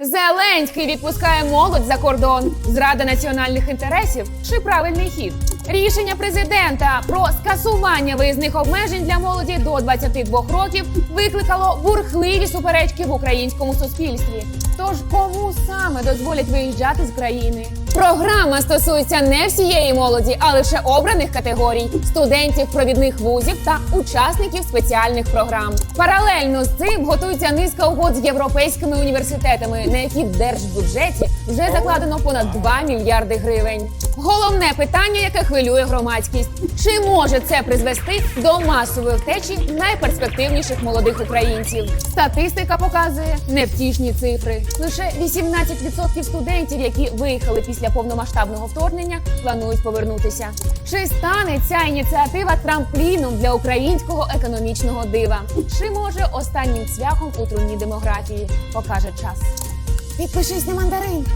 Зеленський відпускає молодь за кордон. Зрада національних інтересів чи правильний хід? Рішення президента про скасування виїзних обмежень для молоді до 22 років викликало бурхливі суперечки в українському суспільстві. Тож кому саме дозволять виїжджати з країни? Програма стосується не всієї молоді, а лише обраних категорій студентів провідних вузів та учасників спеціальних програм. Паралельно з цим готується низка угод з європейськими університетами, на які в держбюджеті вже закладено понад 2 мільярди гривень. Головне питання, яке хвилює громадськість: чи може це призвести до масової втечі найперспективніших молодих українців? Статистика показує невтішні цифри. Лише 18% студентів, які виїхали після повномасштабного вторгнення, планують повернутися. Чи стане ця ініціатива трампліном для українського економічного дива? Чи може останнім цвяхом у труні демографії? Покаже час. Підпишись на мандарин.